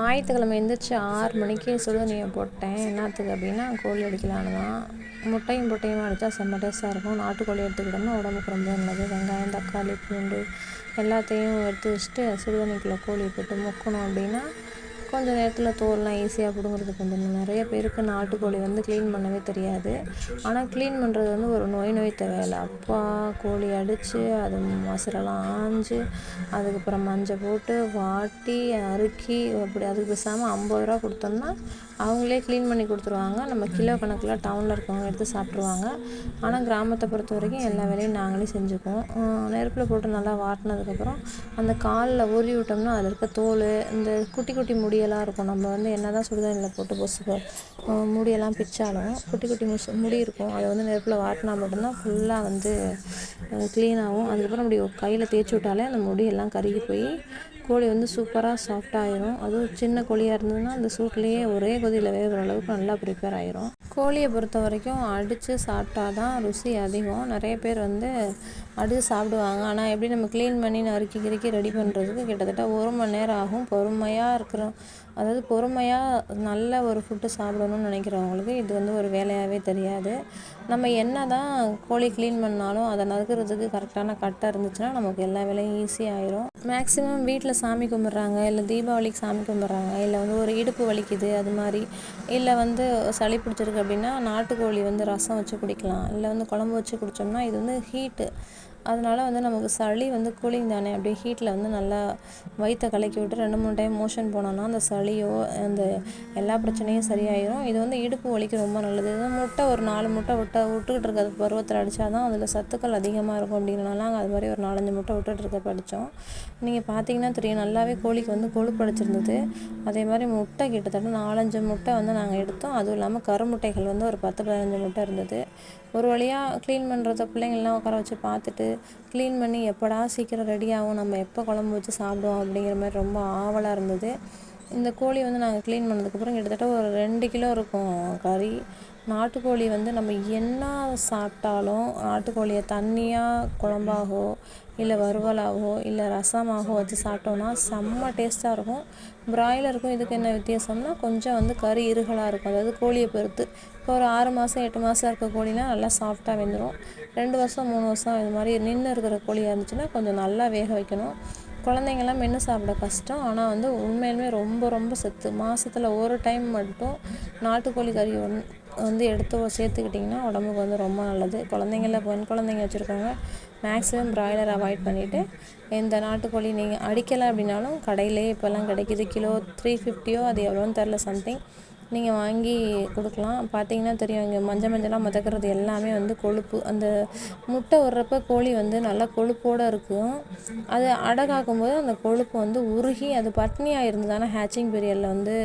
ஞாயிற்றுக்கிழமை எழுந்திரிச்சி ஆறு மணிக்கு சுடுதண்ணியை போட்டேன். என்னத்துக்கு அப்படின்னா கோழி அடிக்கலான்னு தான். முட்டையும் பொட்டையும் அடித்தா செம்ம டேஸ்ட்டாக இருக்கும். நாட்டுக்கோழி எடுத்துக்கிட்டோம்னா உடம்புக்கு ரொம்ப நல்லது. வெங்காயம் தக்காளி பூண்டு எல்லாத்தையும் எடுத்து வச்சுட்டு சுடுதண்ணிக்குள்ளே கோழியை போட்டு முக்கணும் அப்படின்னா கொஞ்சம் நேரத்தில் தோல்லாம் ஈஸியாக பிடுங்குறதுக்கு வந்துடும் நிறைய பேருக்கு நாட்டுக்கோழி வந்து க்ளீன் பண்ணவே தெரியாது. ஆனால் க்ளீன் பண்ணுறது வந்து ஒரு நோய் நோய் தேவையில்லை. அப்பா கோழி அடித்து அது மசரெல்லாம் ஆஞ்சு அதுக்கப்புறம் மஞ்சள் போட்டு வாட்டி அறுக்கி அப்படி அதுக்கு பேசாமல் ஐம்பது ரூபா கொடுத்தோம்னா அவங்களே க்ளீன் பண்ணி கொடுத்துருவாங்க. நம்ம கிலோ கணக்கில் டவுனில் இருக்கவங்க எடுத்து சாப்பிட்ருவாங்க ஆனால் கிராமத்தை பொறுத்த வரைக்கும் எல்லா வேலையும் நாங்களே செஞ்சுக்குவோம். நெருப்பில் போட்டு நல்லா வாட்டினதுக்கப்புறம் அந்த காலில் ஊறி விட்டோம்னா அதில் இருக்க தோல் இந்த குட்டி குட்டி முடி முடியெல்லாம் இருக்கும். நம்ம வந்து என்ன தான் சுடுதண்ணில் போட்டு பொசுக்க முடியெல்லாம் பிச்சாலும் குட்டி குட்டி முசு முடி இருக்கும். அதை வந்து நெருப்பில் வாட்டினா மட்டும்தான் ஃபுல்லாக வந்து க்ளீனாகும் அதுக்கப்புறம் அப்படி கையில் தேய்ச்சி விட்டாலே அந்த முடியெல்லாம் கருகி போய் கோழி வந்து சூப்பராக சாஃப்டாகிடும் அதுவும் சின்ன கோழியாக இருந்ததுன்னா அந்த சூட்லேயே ஒரே கொதியில் வேகிற அளவுக்கு நல்லா ப்ரிப்பேர் ஆகிரும் கோழியை பொறுத்த வரைக்கும் அடித்து சாப்பிட்டா தான் ருசி அதிகம். நிறைய பேர் வந்து அடித்து சாப்பிடுவாங்க. ஆனால் எப்படி நம்ம க்ளீன் பண்ணி நறுக்கி கிறுக்கி ரெடி பண்ணுறதுக்கு கிட்டத்தட்ட ஒரு மணி நேரம் ஆகும். பொறுமையாக இருக்கிறோம் அதாவது பொறுமையாக நல்ல ஒரு ஃபுட்டு சாப்பிடணும்னு நினைக்கிறவங்களுக்கு இது வந்து ஒரு வேலையாகவே தெரியாது. நம்ம என்ன தான் கோழி க்ளீன் பண்ணாலும் அதை நறுக்கிறதுக்கு கரெக்டான கட்டை இருந்துச்சுன்னா நமக்கு எல்லா வேலையும் ஈஸியாகிடும் மேக்ஸிமம் வீட்டில் சாமி கும்பிட்றாங்க இல்லை தீபாவளிக்கு சாமி கும்பிட்றாங்க இல்லை வந்து ஒரு இடுப்பு வலிக்குது அது மாதிரி இல்லை வந்து சளி பிடிச்சிருக்கு அப்படின்னா நாட்டுக்கோழி வந்து ரசம் வச்சு குடிக்கலாம். இல்லை வந்து குழம்பு வச்சு குடித்தோம்னா இது வந்து ஹீட்டு அதனால் வந்து நமக்கு சளி வந்து கூலிங் தானே? அப்படியே ஹீட்டில் வந்து நல்லா வயிற்றை கலக்கி விட்டு ரெண்டு மூணு டைம் மோஷன் போனோன்னா அந்த சளியோ அந்த எல்லா பிரச்சனையும் சரியாயிடும் இது வந்து இடுப்பு வலிக்கு ரொம்ப நல்லது. இது முட்டை ஒரு நாலு முட்டை விட்ட விட்டுக்கிட்டு இருக்கிறது பருவத்தில் அடித்தா தான் அதில் சத்துக்கள் அதிகமாக இருக்கும் அப்படிங்கிறனால நாங்கள் அது மாதிரி ஒரு நாலஞ்சு முட்டை விட்டுட்டு இருக்க படித்தோம் நீங்கள் பார்த்தீங்கன்னா தெரியும் நல்லாவே கோழிக்கு வந்து கொழுப்பு அடிச்சிருந்தது. அதே மாதிரி முட்டை கிட்டத்தட்ட நாலஞ்சு முட்டை வந்து நாங்கள் எடுத்தோம். அதுவும் இல்லாமல் கருமுட்டைகள் வந்து ஒரு பத்து பதினஞ்சு முட்டை இருந்தது. ஒரு வழியாக க்ளீன் பண்ணுறத பிள்ளைங்கள்லாம் உட்கார வச்சு பார்த்துட்டு க்ளீன் பண்ணி எப்படா சீக்கிரம் ரெடி ஆகும் நம்ம எப்போ குழம்பு வச்சு சாப்பிடுவோம் அப்படிங்கிற மாதிரி ரொம்ப ஆவலாக இருந்தது. இந்த கோழி வந்து நாங்கள் க்ளீன் பண்ணதுக்கப்புறம் கிட்டத்தட்ட ஒரு ரெண்டு கிலோ இருக்கும் கறி. நாட்டுக்கோழி வந்து நம்ம என்ன சாப்பிட்டாலும் நாட்டுக்கோழியை தண்ணியாக குழம்பாகவோ இல்லை வறுவலாகவோ இல்லை ரசமாகவோ வச்சு சாப்பிட்டோம்னா செம்ம டேஸ்ட்டாக இருக்கும். பிராய்லருக்கும் இதுக்கு என்ன வித்தியாசம்னா கொஞ்சம் வந்து கறி இருகலாக இருக்கும். அதாவது கோழியை பொறுத்து. இப்போ ஒரு ஆறு மாதம் எட்டு மாதம் இருக்க கோழினா நல்லா சாஃப்டாக வெந்துடும் ரெண்டு வருஷம் மூணு வருஷம் இது மாதிரி நின்று இருக்கிற கோழியாக இருந்துச்சுன்னா கொஞ்சம் நல்லா வேக வைக்கணும். குழந்தைங்கள்லாம் மென்று சாப்பிட கஷ்டம். ஆனால் வந்து உண்மையிலுமே ரொம்ப ரொம்ப சத்து. மாதத்துல ஒரு டைம் மட்டும் நாட்டுக்கோழி கறி ஒன் வந்து எடுத்து சேர்த்துக்கிட்டிங்கன்னா உடம்புக்கு வந்து ரொம்ப நல்லது. குழந்தைங்கள பெண் குழந்தைங்க வச்சுருக்கவங்க மேக்ஸிமம் ப்ராய்லர் அவாய்ட் பண்ணிவிட்டு இந்த நாட்டுக்கோழி நீங்கள் அடிக்கலை அப்படின்னாலும் கடையிலே இப்போல்லாம் கிடைக்கிது. கிலோ த்ரீ ஃபிஃப்டியோ அது எவ்வளோன்னு தெரில சம்திங் நீங்கள் வாங்கி கொடுக்கலாம். பார்த்தீங்கன்னா தெரியும் இங்கே மஞ்சள் மஞ்சளாக மிதக்கிறது எல்லாமே வந்து கொழுப்பு. அந்த முட்டை விடுறப்ப கோழி வந்து நல்லா கொழுப்போடு இருக்கும். அது அடகாக்கும் போது அந்த கொழுப்பு வந்து உருகி அது பட்னியாக இருந்ததானே ஹேச்சிங் பீரியடில் வந்து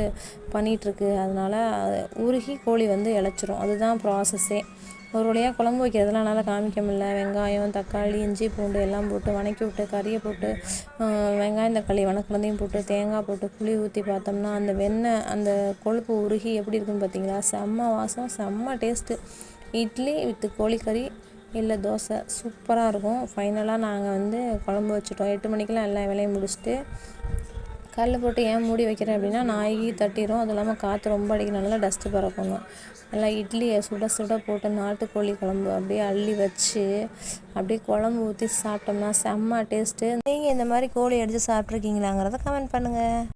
பண்ணிகிட்ருக்கு அதனால் உருகி கோழி வந்து இழைச்சிரும். அதுதான் ப்ராசஸ்ஸே ஒரு வழியாக குழம்பு வைக்கிறதுலாம் என்னால் காமிக்க முடியல. வெங்காயம் தக்காளி இஞ்சி பூண்டு எல்லாம் போட்டு வதக்கி விட்டு கறியை போட்டு வெங்காயம் தக்காளி வதக்குனதையும் போட்டு தேங்காய் போட்டு புளி ஊற்றி பார்த்தோம்னா அந்த வெண்ணெய் அந்த கொழுப்பு உருகி எப்படி இருக்குன்னு பார்த்தீங்களா? செம்ம வாசம் செம்ம டேஸ்ட்டு இட்லி வித் கோழிக்கறி இல்லை தோசை சூப்பராக இருக்கும். ஃபைனலாக நாங்கள் வந்து குழம்பு வச்சுட்டோம். எட்டு மணிக்கெலாம் எல்லா வேலையும் முடிச்சுட்டு கல் போட்டு ஏன் மூடி வைக்கிறேன் அப்படின்னா நாய்கி தட்டிடும் அதுவும் இல்லாமல் காற்று ரொம்ப அடிக்கிறனால டஸ்ட்டு பறக்கணும் நல்லா இட்லியை சுட சுட போட்டு நாட்டுக்கோழி குழம்பு அப்படியே அள்ளி வச்சு அப்படியே குழம்பு ஊற்றி சாப்பிட்டோம்னா செம்ம டேஸ்ட்டு நீங்கள் இந்த மாதிரி கோழி அடித்து சாப்பிட்ருக்கீங்களாங்கிறத கமெண்ட் பண்ணுங்கள்